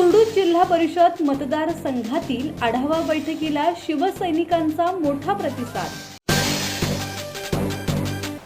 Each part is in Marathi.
कुरडूस जिल्हा परिषद मतदारसंघातील आढावा बैठकीला शिवसैनिकांचा मोठा प्रतिसाद.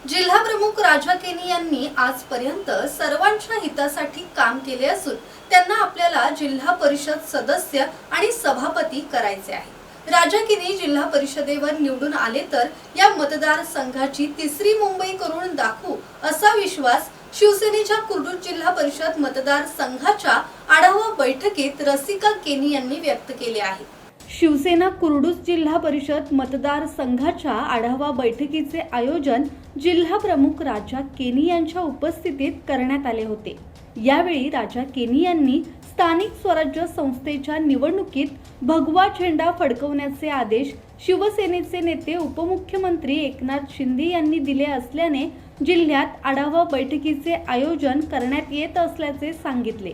जिल्हा प्रमुख राजा केनी यांनी आजपर्यंत सर्वांच्या हितासाठी काम केले असून त्यांना आपल्याला जिल्हा परिषद सदस्य आणि सभापती करायचे आहे. राजा जिल्हा परिषदेवर निवडून आले तर या मतदारसंघाची तिसरी मुंबई करून दाखवू असा विश्वास शिवसेनेच्या कुर्डूस जिल्हा परिषद मतदारसंघाच्या आढावा बैठकीत रसिका केनी यांनी व्यक्त केले आहे. शिवसेना कुर्डूस जिल्हा परिषद मतदारसंघाच्या आढावा बैठकीचे आयोजन जिल्हा प्रमुख राजा केनी यांच्या उपस्थितीत करण्यात आले होते. यावेळी राजा केनी यांनी स्थानिक स्वराज्य संस्थेच्या निवडणुकीत भगवा झेंडा फडकवण्याचे आदेश शिवसेनेचे नेते उपमुख्यमंत्री एकनाथ शिंदे यांनी दिले असल्याने जिल्ह्यात आढावा बैठकीचे आयोजन करण्यात येत असल्याचे सांगितले.